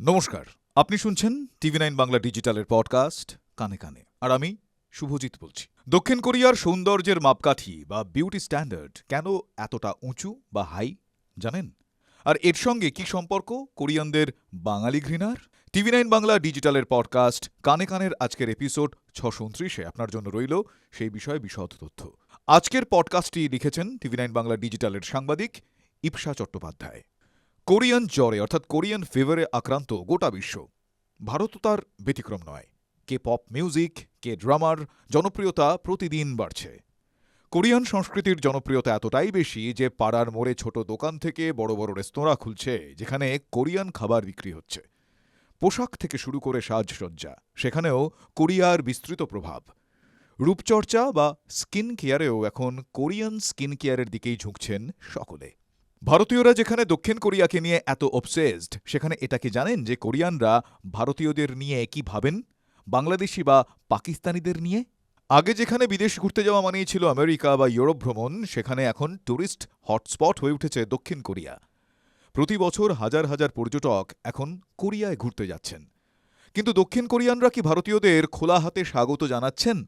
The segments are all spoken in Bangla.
নমস্কার, আপনি শুনছেন টিভি নাইন বাংলা ডিজিটালের পডকাস্ট কানে কানে। আর আমি শুভজিৎ বলছি। দক্ষিণ কোরিয়ার সৌন্দর্যের মাপকাঠি বা বিউটি স্ট্যান্ডার্ড কেন এতটা উঁচু বা হাই, জানেন? আর এর সঙ্গে কি সম্পর্ক কোরিয়ানদের বাঙালি ঘৃণার? টিভি নাইন বাংলা ডিজিটালের পডকাস্ট কানে কানের আজকের এপিসোড ছশো উনত্রিশে আপনার জন্য রইল সেই বিষয়ে বিশদ তথ্য। আজকের পডকাস্টটি লিখেছেন টিভি নাইন বাংলা ডিজিটালের সাংবাদিক ইপসা চট্টোপাধ্যায়। কোরিয়ান জ্বরে, অর্থাৎ কোরিয়ান ফিভারে আক্রান্ত গোটা বিশ্ব। ভারতও তার ব্যতিক্রম নয়। কে পপ মিউজিক কে ড্রামার জনপ্রিয়তা প্রতিদিন বাড়ছে। কোরিয়ান সংস্কৃতির জনপ্রিয়তা এতটাই বেশি যে পাড়ার মোড়ে ছোট দোকান থেকে বড় বড় রেস্তোরাঁ খুলছে, যেখানে কোরিয়ান খাবার বিক্রি হচ্ছে। পোশাক থেকে শুরু করে সাজসজ্জা, সেখানেও কোরিয়ার বিস্তৃত প্রভাব। রূপচর্চা বা স্কিন কেয়ারেও এখন কোরিয়ান স্কিন কেয়ারের দিকেই ঝুঁকছেন সকলে। ভারতীয়রা যেখানে দক্ষিণ কোরিয়াকে নিয়ে এত অবসেসড সেখানে এটা কি জানেন যে কোরিয়ানরা ভারতীয়দের নিয়ে কি ভাবেন? বাংলাদেশি বা পাকিস্তানিদের নিয়ে? আগে যেখানে বিদেশ ঘুরতে যাওয়া মানেই ছিল আমেরিকা বা ইউরোপ ভ্রমণ, সেখানে এখন ট্যুরিস্ট হটস্পট হয়ে উঠেছে দক্ষিণ কোরিয়া। প্রতি বছর হাজার হাজার পর্যটক এখন কোরিয়ায় ঘুরতে যাচ্ছেন। কিন্তু দক্ষিণ কোরিয়ানরা কি ভারতীয়দের খোলা হাতে স্বাগত জানাচ্ছেন?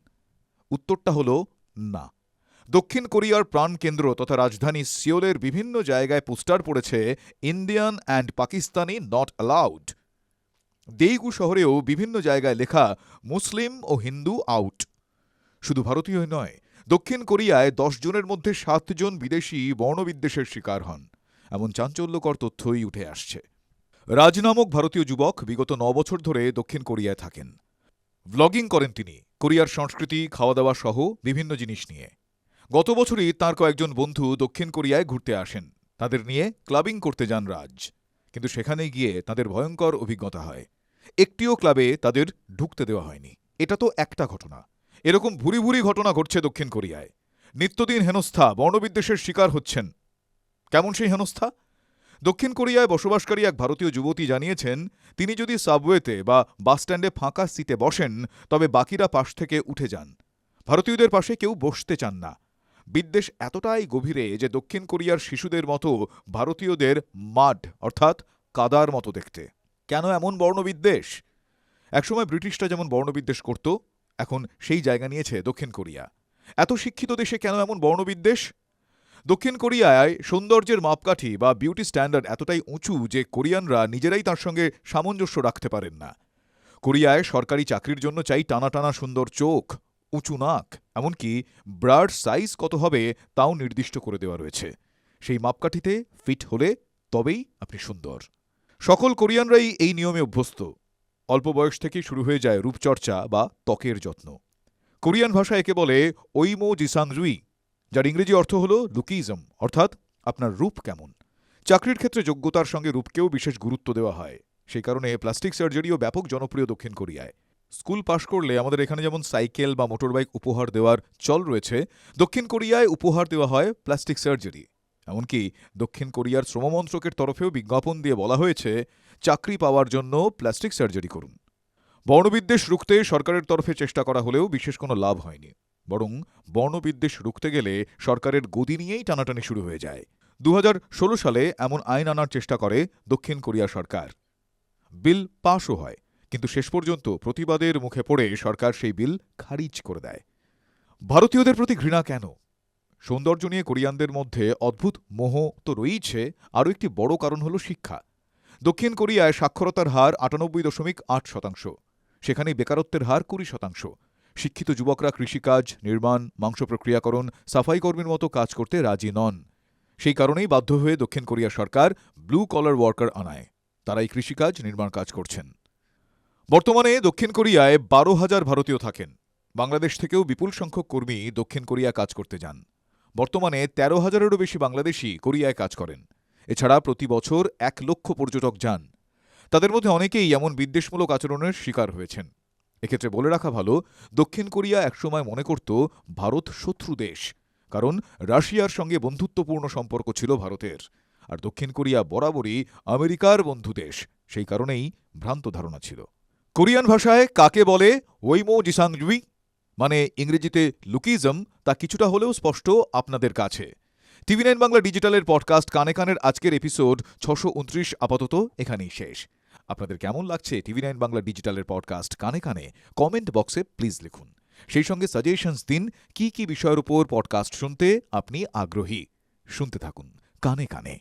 উত্তরটা হল না। দক্ষিণ কোরিয়ার প্রাণকেন্দ্র তথা রাজধানী সিওলের বিভিন্ন জায়গায় পোস্টার পড়েছে, Indian and Pakistani not allowed Daegu শহরেও বিভিন্ন জায়গায় লেখা, মুসলিম ও হিন্দু আউট শুধু ভারতীয় নয়, দক্ষিণ কোরিয়ায় দশ জনের মধ্যে সাতজন বিদেশি বর্ণবিদ্বেষের শিকার হন। এমন চাঞ্চল্যকর তথ্যই উঠে আসছে। রাজ নামক ভারতীয় যুবক বিগত ন বছর ধরে দক্ষিণ কোরিয়ায় থাকেন। ভ্লগিং করেন তিনি, কোরিয়ার সংস্কৃতি খাওয়া দাওয়া সহ বিভিন্ন জিনিস নিয়ে। গত বছরই তার কয়েকজন বন্ধু দক্ষিণ কোরিয়ায় ঘুরতে আসেন। তাদের নিয়ে ক্লাবিং করতে যান রাজ। কিন্তু সেখানে গিয়ে তাদের ভয়ঙ্কর অভিজ্ঞতা হয়। একটিও ক্লাবে তাদের ঢুকতে দেওয়া হয়নি। এটা তো একটা ঘটনা। এরকম ভুরি ভুরি ঘটনা ঘটছে দক্ষিণ কোরিয়ায়। নিত্যদিন হেনস্থা, বর্ণবিদ্বেষের শিকার হচ্ছেন। কেমন সেই হেনস্থা? দক্ষিণ কোরিয়ায় বসবাসকারী এক ভারতীয় যুবতী জানিয়েছেন, তিনি যদি সাবওয়েতে বা বাসস্ট্যান্ডে ফাঁকা সিটে বসেন, তবে বাকিরা পাশ থেকে উঠে যান। ভারতীয়দের পাশে কেউ বসতে চান না। বিদ্বেষ এতটাই গভীরে যে দক্ষিণ কোরিয়ার শিশুদের মতো ভারতীয়দের মাড, অর্থাৎ কাদার মতো দেখতে। কেন এমন বর্ণবিদ্বেষ? একসময় ব্রিটিশরা যেমন বর্ণবিদ্বেষ করত, এখন সেই জায়গা নিয়েছে দক্ষিণ কোরিয়া। এত শিক্ষিত দেশে কেন এমন বর্ণবিদ্বেষ? দক্ষিণ কোরিয়ায় সৌন্দর্যের মাপকাঠি বা বিউটি স্ট্যান্ডার্ড এতটাই উঁচু যে কোরিয়ানরা নিজেরাই তার সঙ্গে সামঞ্জস্য রাখতে পারেন না। কোরিয়ায় সরকারি চাকরির জন্য চাই টানা টানা সুন্দর চোখ। উঁচু নাক, এমনকি ব্রাড সাইজ কত হবে তাও নির্দিষ্ট করে দেওয়া রয়েছে। সেই মাপকাঠিতে ফিট হলে তবেই আপনি সুন্দর। সকল কোরিয়ানরাই এই নিয়মে অভ্যস্ত। অল্প বয়স থেকেই শুরু হয়ে যায় রূপচর্চা বা ত্বকের যত্ন। কোরিয়ান ভাষায় একে বলে ওইমো জিসাংজুই, যার ইংরেজি অর্থ হল লুকিজম, অর্থাৎ আপনার রূপ কেমন। চাকরির ক্ষেত্রে যোগ্যতার সঙ্গে রূপকেও বিশেষ গুরুত্ব দেওয়া হয়। সেই কারণে প্লাস্টিক সার্জারিও ব্যাপক জনপ্রিয় দক্ষিণ কোরিয়ায়। স্কুল পাশ করলে আমাদের এখানে যেমন সাইকেল বা মোটরবাইক উপহার দেওয়ার চল রয়েছে, দক্ষিণ কোরিয়ায় উপহার দেওয়া হয় প্লাস্টিক সার্জারি। এমনকি দক্ষিণ কোরিয়ার শ্রমমন্ত্রকের তরফেও বিজ্ঞাপন দিয়ে বলা হয়েছে, চাকরি পাওয়ার জন্য প্লাস্টিক সার্জারি করুন। বর্ণবিদ্বেষ রুখতে সরকারের তরফে চেষ্টা করা হলেও বিশেষ কোনো লাভ হয়নি। বরং বর্ণবিদ্বেষ রুখতে গেলে সরকারের গদি নিয়েই টানাটানি শুরু হয়ে যায়। দু হাজার ষোলো সালে এমন আইন আনার চেষ্টা করে দক্ষিণ কোরিয়া সরকার। বিল পাশও হয়। কিন্তু শেষ পর্যন্ত প্রতিবাদের মুখে পড়ে সরকার সেই বিল খারিজ করে দেয়। ভারতীয়দের প্রতি ঘৃণা কেন? সৌন্দর্য নিয়ে কোরিয়ানদের মধ্যে অদ্ভুত মোহ তো রয়েইছে, আরও একটি বড় কারণ হল শিক্ষা। দক্ষিণ কোরিয়ায় সাক্ষরতার হার আটানব্বই দশমিক আট শতাংশ সেখানে বেকারত্বের হার কুড়ি শতাংশ। শিক্ষিত যুবকরা কৃষিকাজ, নির্মাণ, মাংস প্রক্রিয়াকরণ, সাফাই কর্মীর মতো কাজ করতে রাজি নন। সেই কারণেই বাধ্য হয়ে দক্ষিণ কোরিয়া সরকার ব্লু কলার ওয়ার্কার আনায়। তারাই কৃষিকাজ, নির্মাণ কাজ করছেন। বর্তমানে দক্ষিণ কোরিয়ায় বারো হাজার ভারতীয় থাকেন। বাংলাদেশ থেকেও বিপুল সংখ্যক কর্মী দক্ষিণ কোরিয়া কাজ করতে যান। বর্তমানে তেরো হাজারেরও বেশি বাংলাদেশি কোরিয়ায় কাজ করেন। এছাড়া প্রতি বছর এক লক্ষ পর্যটক যান। তাদের মধ্যে অনেকেই এমন বিদ্বেষমূলক আচরণের শিকার হয়েছেন। এক্ষেত্রে বলে রাখা ভালো, দক্ষিণ কোরিয়া একসময় মনে করত ভারত শত্রু দেশ, কারণ রাশিয়ার সঙ্গে বন্ধুত্বপূর্ণ সম্পর্ক ছিল ভারতের। আর দক্ষিণ কোরিয়া বরাবরই আমেরিকার বন্ধু দেশ, সেই কারণেই ভ্রান্ত ধারণা ছিল। কোরিয়ান ভাষায় কাকে বলে ওইমো জিসাংজুই? মানে ইংরেজিতে লুকিজম, তা কিছুটা হলেও স্পষ্ট আপনাদের কাছে। টিভি নাইন বাংলা ডিজিটালের পডকাস্ট কানে কানের আজকের এপিসোড ছশো উনত্রিশ, আপাতত এখানেই শেষ। আপনাদের কেমন লাগছে টিভি নাইন বাংলা ডিজিটালের পডকাস্ট কানে কানে? কমেন্ট বক্সে প্লিজ লিখুন। সেই সঙ্গে সাজেশনস দিন, কি কি বিষয়ের উপর পডকাস্ট শুনতে আপনি আগ্রহী? শুনতে থাকুন কানে কানে।